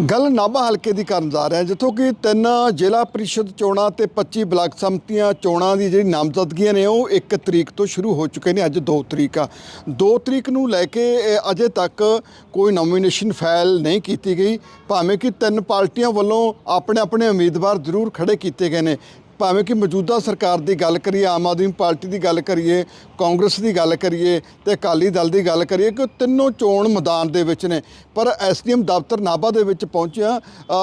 ਗੱਲ ਨਾਭਾ ਹਲਕੇ ਦੀ ਕਰਨ ਜਾ ਰਿਹਾ ਜਿੱਥੋਂ ਕਿ ਤਿੰਨ ਜ਼ਿਲ੍ਹਾ ਪਰਿਸ਼ਦ ਚੋਣਾਂ ਤੇ 25 ਬਲਾਕ ਸੰਮਤੀਆਂ ਚੋਣਾਂ ਦੀ ਜਿਹੜੀ ਨਾਮਜ਼ਦਗੀਆਂ ਨੇ, ਉਹ 1 ਤਰੀਕ ਤੋਂ ਸ਼ੁਰੂ ਹੋ ਚੁੱਕੇ ਨੇ, ਅੱਜ 2 ਤਰੀਕ ਆ। 2 ਤਰੀਕ ਨੂੰ ਲੈ ਕੇ ਅਜੇ ਤੱਕ ਕੋਈ ਨੋਮੀਨੇਸ਼ਨ ਫਾਈਲ ਨਹੀਂ ਕੀਤੀ ਗਈ, ਭਾਵੇਂ ਕਿ ਤਿੰਨ ਪਾਰਟੀਆਂ ਵੱਲੋਂ ਆਪਣੇ ਆਪਣੇ ਉਮੀਦਵਾਰ ਜ਼ਰੂਰ ਖੜੇ ਕੀਤੇ ਗਏ ਨੇ। ਭਾਵੇਂ ਕਿ ਮੌਜੂਦਾ ਸਰਕਾਰ ਦੀ ਗੱਲ ਕਰੀਏ ਆਮ ਆਦਮੀ ਪਾਰਟੀ ਦੀ ਗੱਲ ਕਰੀਏ ਕਾਂਗਰਸ ਦੀ ਗੱਲ ਕਰੀਏ ਤੇ ਅਕਾਲੀ ਦਲ ਦੀ ਗੱਲ ਕਰੀਏ ਕਿ ਤਿੰਨੋਂ ਚੋਣ ਮੈਦਾਨ ਦੇ ਵਿੱਚ ਨੇ। ਪਰ ਐਸਡੀਐਮ ਦਫ਼ਤਰ ਨਾਭਾ ਦੇ ਵਿੱਚ ਪਹੁੰਚਿਆ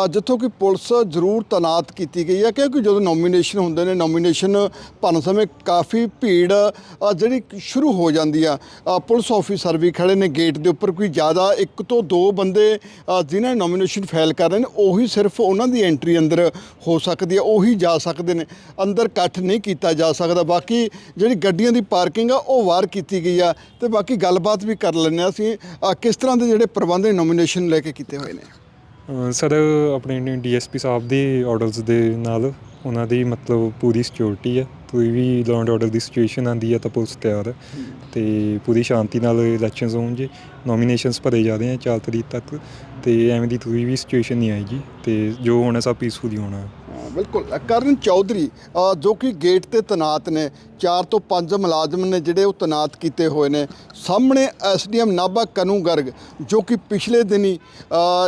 ਜਿੱਥੋਂ ਕਿ ਪੁਲਿਸ ਜ਼ਰੂਰ ਤੈਨਾਤ ਕੀਤੀ ਗਈ ਹੈ। ਕਿਉਂਕਿ ਜਦੋਂ ਨੋਮੀਨੇਸ਼ਨ ਹੁੰਦੇ ਨੇ ਨੋਮੀਨੇਸ਼ਨ ਭਰਨ ਸਮੇਂ ਕਾਫੀ ਭੀੜ ਜਿਹੜੀ ਸ਼ੁਰੂ ਹੋ ਜਾਂਦੀ ਆ। ਪੁਲਿਸ ਆਫੀਸਰ ਵੀ ਖੜੇ ਨੇ ਗੇਟ ਦੇ ਉੱਪਰ। ਕੋਈ ਜ਼ਿਆਦਾ ਇੱਕ ਤੋਂ ਦੋ ਬੰਦੇ ਅ, ਜਿਨ੍ਹਾਂ ਨੋਮੀਨੇਸ਼ਨ ਫਾਈਲ ਕਰ ਰਹੇ ਨੇ ਉਹੀ ਸਿਰਫ ਉਹਨਾਂ ਦੀ ਐਂਟਰੀ ਅੰਦਰ ਹੋ ਸਕਦੀ ਹੈ ਉਹੀ ਜਾ ਸਕਦੇ ਨੇ। ਅੰਦਰ ਇਕੱਠ ਨਹੀਂ ਕੀਤਾ ਜਾ ਸਕਦਾ। ਬਾਕੀ ਜਿਹੜੀ ਗੱਡੀਆਂ ਦੀ ਪਾਰਕਿੰਗ ਆ ਉਹ ਵਾਰ ਕੀਤੀ ਗਈ ਆ ਤੇ ਬਾਕੀ ਗੱਲਬਾਤ ਵੀ ਕਰ ਲੈਂਦੇ ਹਾਂ ਅਸੀਂ। ਅ, ਕਿਸ ਤਰ੍ਹਾਂ ਦੇ ਜਿਹੜੇ ਪ੍ਰਬੰਧ ਨੋਮੀਨੇਸ਼ਨ ਲੈ ਕੇ ਕੀਤੇ ਹੋਏ ਨੇ? ਅ, ਸਰ ਆਪਣੇ ਡੀਐਸਪੀ ਸਾਹਿਬ ਦੇ ਆਰਡਰਸ ਦੇ ਨਾਲ ਉਹਨਾਂ ਦੀ ਮਤਲਬ ਪੂਰੀ ਸਿਕਿਉਰਿਟੀ ਹੈ ਕੋਈ ਵੀ ਲਾਅ ਐਂਡ ਆਰਡਰ ਦੀ ਸਿਚੁਏਸ਼ਨ ਆਂਦੀ ਹੈ ਤਾਂ ਪੁਲਿਸ ਤਿਆਰ ਹੈ ਤੇ ਪੂਰੀ ਸ਼ਾਂਤੀ ਨਾਲ ਇਲੈਕਸ਼ਨਸ ਹੋਣ ਜੀ ਨੋਮੀਨੇਸ਼ਨਸ ਭਰੇ ਜਾ ਰਹੇ ਹੈ 4 ਤਰੀਕ ਤੱਕ। ਤੇ ਐਵੇਂ ਦੀ ਕੋਈ ਵੀ ਸਿਚੁਏਸ਼ਨ ਨਹੀਂ ਆਈ ਜੀ ਤੇ ਜੋ ਹੋਣਾ ਸਭ ਪੀਸਫੁਲੀ ਹੋਣਾ। ਹੈ ਬਿਲਕੁਲ। ਕਰਨ ਚੌਧਰੀ ਜੋ ਕਿ ਗੇਟ ਤੇ ਤੈਨਾਤ ਨੇ, ਚਾਰ ਤੋਂ ਪੰਜ ਮੁਲਾਜ਼ਮ ਨੇ ਜਿਹੜੇ ਉਹ ਤੈਨਾਤ ਕੀਤੇ ਹੋਏ ਨੇ। ਸਾਹਮਣੇ ਐਸਡੀਐਮ ਨਾਭਾ ਕਨੂ ਗਰਗ ਜੋ ਕਿ ਪਿਛਲੇ ਦਿਨੀ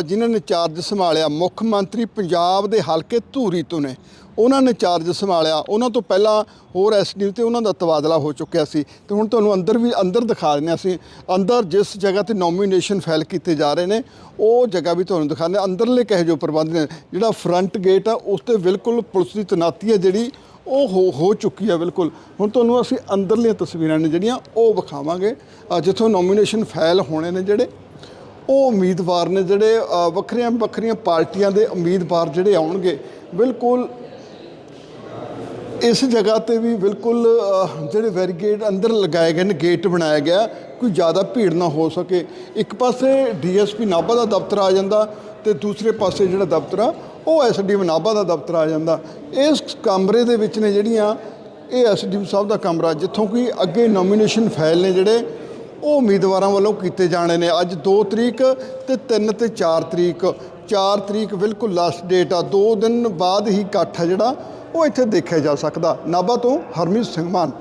ਜਿਨ੍ਹਾਂ ਨੇ ਚਾਰਜ ਸੰਭਾਲਿਆ, ਮੁੱਖ ਮੰਤਰੀ ਪੰਜਾਬ ਦੇ ਹਲਕੇ ਧੂਰੀ ਤੋਂ ਨੇ। ਉਹਨਾਂ ਨੇ ਚਾਰਜ ਸੰਭਾਲਿਆ। ਉਹਨਾਂ ਤੋਂ ਪਹਿਲਾਂ ਹੋਰ ਐਸਡੀਐਮ ਤੇ ਉਹਨਾਂ ਦਾ ਤਬਾਦਲਾ ਹੋ ਚੁੱਕਿਆ ਸੀ। ਤੇ ਹੁਣ ਤੁਹਾਨੂੰ ਅੰਦਰ ਵੀ, ਅੰਦਰ ਦਿਖਾ ਦਿੰਦੇ ਹਾਂ ਅਸੀਂ। ਅੰਦਰ ਜਿਸ ਜਗ੍ਹਾ ਤੇ ਨੋਮੀਨੇਸ਼ਨ ਫਾਈਲ ਕੀਤੇ ਜਾ ਰਹੇ ਨੇ, ਉਹ ਜਗ੍ਹਾ ਵੀ ਤੁਹਾਨੂੰ ਦਿਖਾਉਂਦੇ ਹਾਂ। ਅੰਦਰਲੇ ਕਹੇ ਜੋ ਪ੍ਰਬੰਧ ਨੇ, ਜਿਹੜਾ ਫਰੰਟ ਗੇਟ ਆ, ਉਸ ਤੇ ਬਿਲਕੁਲ ਪੁਲਿਸ ਦੀ ਤਨਾਤੀ ਹੈ ਜਿਹੜੀ ਉਹ ਹੋ ਹੋ ਚੁੱਕੀ ਹੈ ਬਿਲਕੁਲ। ਹੁਣ ਤੁਹਾਨੂੰ ਅਸੀਂ ਅੰਦਰਲੀਆਂ ਤਸਵੀਰਾਂ ਨੇ ਜਿਹੜੀਆਂ ਉਹ ਵਿਖਾਵਾਂਗੇ। ਜਿੱਥੋਂ ਨੋਮੀਨੇਸ਼ਨ ਫਾਈਲ ਹੋਣੇ ਨੇ ਜਿਹੜੇ, ਉਹ ਉਮੀਦਵਾਰ ਨੇ ਜਿਹੜੇ ਵੱਖਰੀਆਂ ਵੱਖਰੀਆਂ ਪਾਰਟੀਆਂ ਦੇ ਉਮੀਦਵਾਰ ਜਿਹੜੇ ਆਉਣਗੇ, ਬਿਲਕੁਲ ਇਸ ਜਗ੍ਹਾ ਤੇ ਵੀ ਬਿਲਕੁਲ ਜਿਹੜੇ ਵੈਰੀਗੇਟ ਅੰਦਰ ਲਗਾਏ ਗਏ ਨੇ ਗੇਟ ਬਣਾਇਆ ਗਿਆ, ਕੋਈ ਜ਼ਿਆਦਾ ਭੀੜ ਨਾ ਹੋ ਸਕੇ। ਇੱਕ ਪਾਸੇ ਡੀਐਸਪੀ ਨਾਭਾ ਦਾ ਦਫ਼ਤਰ ਆ ਜਾਂਦਾ ਤੇ ਦੂਸਰੇ ਪਾਸੇ ਜਿਹੜਾ ਦਫ਼ਤਰ ਆ ਉਹ ਐਸਡੀ ਨਾਭਾ ਦਾ ਦਫ਼ਤਰ ਆ ਜਾਂਦਾ। ਇਸ ਕਮਰੇ ਦੇ ਵਿੱਚ ਨੇ ਜਿਹੜੀਆਂ ਇਹ ਐਸਡੀ ਸਾਹਿਬ ਦਾ ਕਮਰਾ, ਜਿੱਥੋਂ ਕਿ ਅੱਗੇ ਨੋਮੀਨੇਸ਼ਨ ਫਾਈਲ ਨੇ ਜਿਹੜੇ, ਉਹ ਉਮੀਦਵਾਰਾਂ ਵੱਲੋਂ ਕੀਤੇ ਜਾਣੇ ਨੇ। ਅੱਜ 2 ਤਰੀਕ ਤੇ 3 ਤੇ 4 ਤਰੀਕ। 4 ਤਰੀਕ ਬਿਲਕੁਲ ਲਾਸਟ ਡੇਟ ਆ। 2 ਦਿਨ ਬਾਅਦ ਹੀ ਇਕੱਠ ਹੈ ਜਿਹੜਾ, ਉਹ ਇੱਥੇ ਦੇਖਿਆ ਜਾ ਸਕਦਾ। ਨਾਭਾ ਤੋਂ ਹਰਮੀਤ ਸਿੰਘ ਮਾਨ।